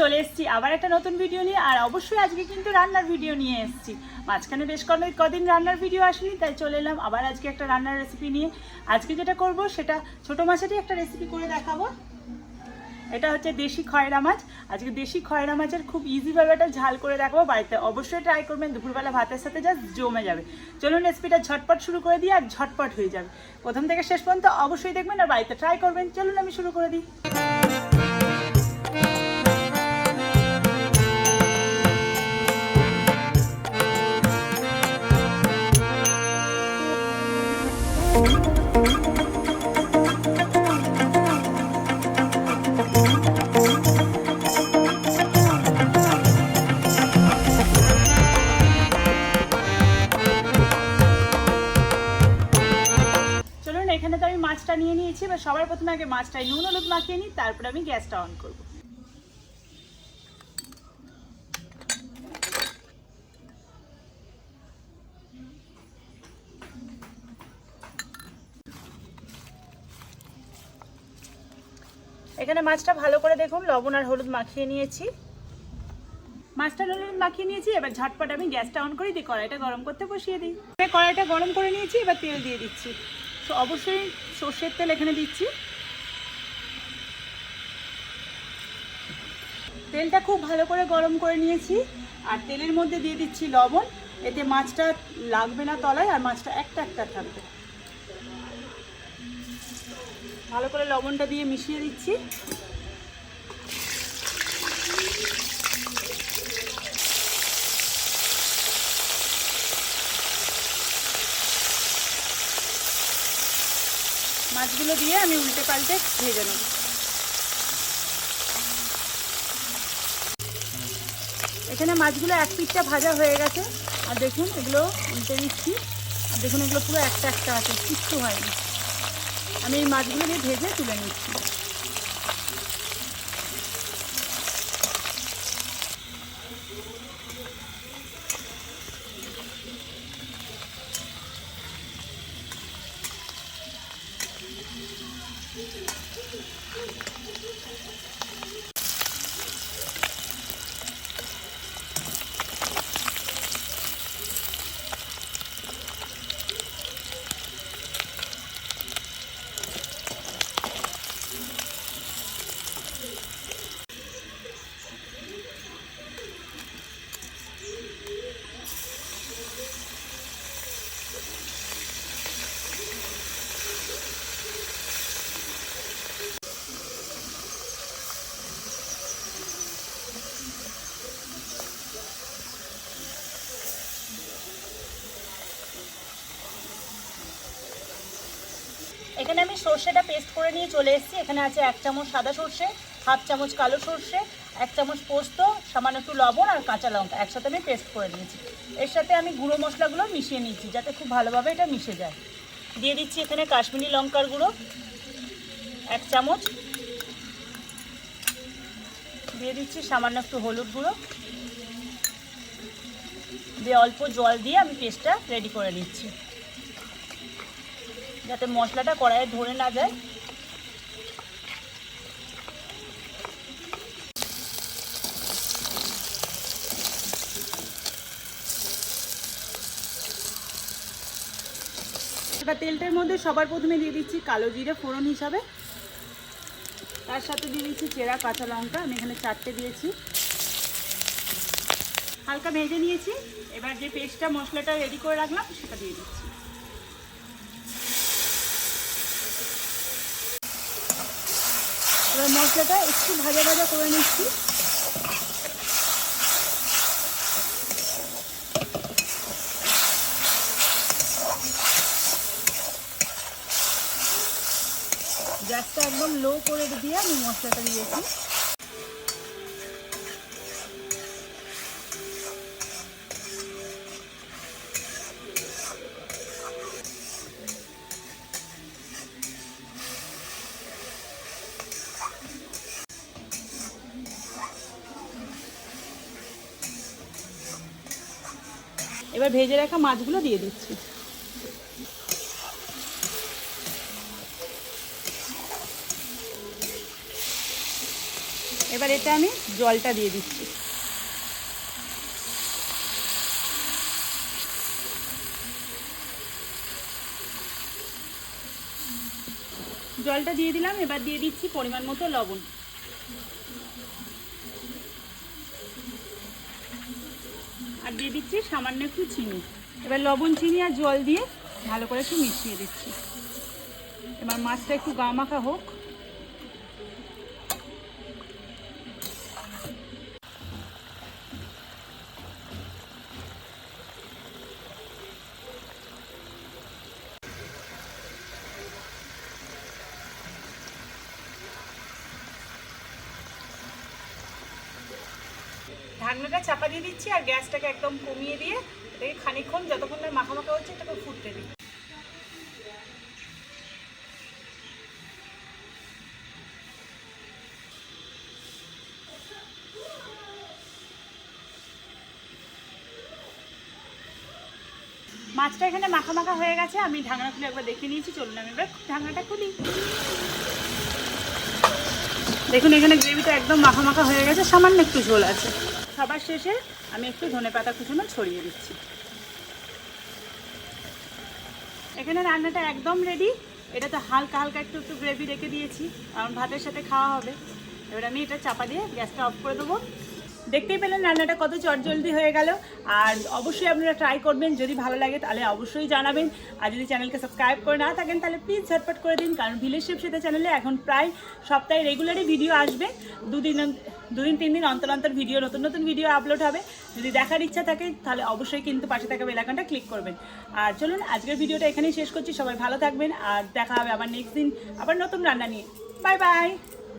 চলে এসেছি আবার একটা নতুন ভিডিও নিয়ে, আর অবশ্যই আজকে কিন্তু রান্নার ভিডিও নিয়ে এসেছি। মাঝখানে বেশ কদিন কদিন রান্নার ভিডিও আসেনি, তাই চলে এলাম আবার আজকে একটা রান্নার রেসিপি নিয়ে। আজকে যেটা করব, সেটা ছোট মাছেরই একটা রেসিপি করে দেখাবো। এটা হচ্ছে দেশি খয়রা মাছ। আজকে দেশি খয়রা মাছের খুব ইজিভাবে একটা ঝাল করে দেখাবো। বাড়িতে অবশ্যই ট্রাই করবেন, দুপুরবেলা ভাতের সাথে জাস্ট জমে যাবে। চলুন রেসিপিটা ঝটপট শুরু করে দিই, আর ঝটপট হয়ে যাবে। প্রথম থেকে শেষ পর্যন্ত অবশ্যই দেখবেন, আর বাড়িতে ট্রাই করবেন। চলুন আমি শুরু করে দিই। মাছটা নিয়ে নিয়েছি, এবার সবার প্রথমে আগে মাছটায় নুন, হলুদ মাখিয়ে নিই, তারপরে আমি গ্যাসটা অন করব। এখানে মাছটা ভালো করে দেখুন, লবণ আর হলুদ মাখিয়ে নিয়েছি। মাছটা হলুদ মাখিয়ে নিয়েছি, এবার ঝটপট আমি গ্যাসটা অন করে দিই কড়াইটা গরম করতে বসিয়ে দিই। কড়াইটা গরম করে নিয়েছি, এবার তেল দিয়ে দিচ্ছি। তো অবশ্যই সর্ষের তেল এখানে দিচ্ছি। তেলটা খুব ভালো করে গরম করে নিয়েছি, আর তেলের মধ্যে দিয়ে দিচ্ছি লবণ। এতে মাছটা লাগবে না তলায়, আর মাছটা একটা একটা থাকবে। ভালো করে লবণটা দিয়ে মিশিয়ে দিচ্ছি। মাছগুলো দিয়ে আমি উল্টে পাল্টে ভেজে নেব। এখানে মাছগুলো এক পিঠটা ভাজা হয়ে গেছে। আর দেখুন, এগুলো উল্টে দিচ্ছি আর দেখুন, এগুলো পুরো একটা একটা আছে, কিচ্ছু হয়নি। আমি এই মাছগুলো দিয়ে ভেজে তুলে নিচ্ছি এখানে আমি সর্ষেটা পেস্ট করে নিয়ে চলে এসেছি। এখানে আছে এক চামচ সাদা সর্ষে, হাফ চামচ কালো সর্ষে, এক চামচ পোস্ত, সামান্য একটু লবণ আর কাঁচা লঙ্কা। একসাথে আমি পেস্ট করে নিয়েছি। এর সাথে আমি গুঁড়ো মশলাগুলো মিশিয়ে নিচ্ছি যাতে খুব ভালোভাবে এটা মিশে যায়। দিয়ে দিচ্ছি এখানে কাশ্মীরি লঙ্কার গুঁড়ো, এক চামচ। দিয়ে দিচ্ছি সামান্য একটু হলুদ গুঁড়ো। দিয়ে অল্প জল দিয়ে আমি পেস্টটা রেডি করে নিচ্ছি। যাতে মশলাটা কড়াইয়ে ধরে না যায়। এবার তেলটার মধ্যে সবার প্রথমে দিয়ে দিচ্ছি কালো জিরে ফোড়ন হিসাবে। তার সাথে দিয়ে দিচ্ছি চেরা কাঁচা লঙ্কা, আমি এখানে চারটে দিয়েছি। হালকা ভেজে নিয়েছি। এবার যে পেস্টটা মশলাটা রেডি করে রাখলাম, সেটা দিয়ে দিচ্ছি। এবার মশলাটা একটু ভাজা ভাজা করে নিচ্ছি। গ্যাসটা একদম লো করে দিয়ে আমি মশলাটা দিয়েছি। এবার ভেজে রাখা মাছগুলো দিয়ে দিচ্ছি। এবার এটা আমি জলটা দিয়ে দিচ্ছি। জলটা দিয়ে দিলাম, এবার দিয়ে দিচ্ছি পরিমাণ মতো লবণ। দিয়ে দিচ্ছি সামান্য একটু চিনি। এবার লবণ, চিনি আর জল দিয়ে ভালো করে একটু মিশিয়ে দিচ্ছি। এবার মাছটা একটু গা মাখা হোক। ঢাকনাটা চাপা দিয়ে দিচ্ছি আর গ্যাসটাকে একদম কমিয়ে দিয়ে এটাকে খানিকক্ষণ যতক্ষণ না মাখা মাখা হচ্ছে এটাকে ফুটতে দিই। মাছটা এখানে মাখা মাখা হয়ে গেছে, আমি ঢাকনা খুলে একবার দেখে নিয়েছি, চলুন আমি এবার ঢাকনাটা খুলি। দেখুন, এখানে গ্রেভিটা একদম মাখা মাখা হয়ে গেছে, সামান্য একটু ঝোল আছে। সবার শেষে আমি একটু ধনে পাতা কুচুনো ছড়িয়ে দিচ্ছি। এখানে রান্নাটা একদম রেডি এটা তো হালকা হালকা একটু একটু গ্রেভি রেখে দিয়েছি, কারণ ভাতের সাথে খাওয়া হবে। এবার আমি এটা চাপা দিয়ে গ্যাসটা অফ করে দেবো। দেখতেই পেলেন রান্নাটা কত চটজলদি হয়ে গেল। আর অবশ্যই আপনারা ট্রাই করবেন, যদি ভালো লাগে তাহলে অবশ্যই জানাবেন। আর যদি চ্যানেলকে সাবস্ক্রাইব করে না থাকেন, তাহলে প্লিজ ঝটপট করে দিন, কারণ ভিলেজ শেপ সেটা চ্যানেলে এখন প্রায় সপ্তাহে রেগুলারই ভিডিও আসবে। দুদিন দুদিন, তিন দিন অন্তর অন্তর ভিডিও নতুন নতুন ভিডিও আপলোড হবে। যদি দেখার ইচ্ছা থাকে, তাহলে অবশ্যই কিন্তু পাশে থাকা বেলাকানটা ক্লিক করবেন। আর চলুন, আজকের ভিডিওটা এখানেই শেষ করছি। সবাই ভালো থাকবেন, আর দেখা হবে আবার নেক্সট দিন আবার নতুন রান্না নিয়ে। Bye bye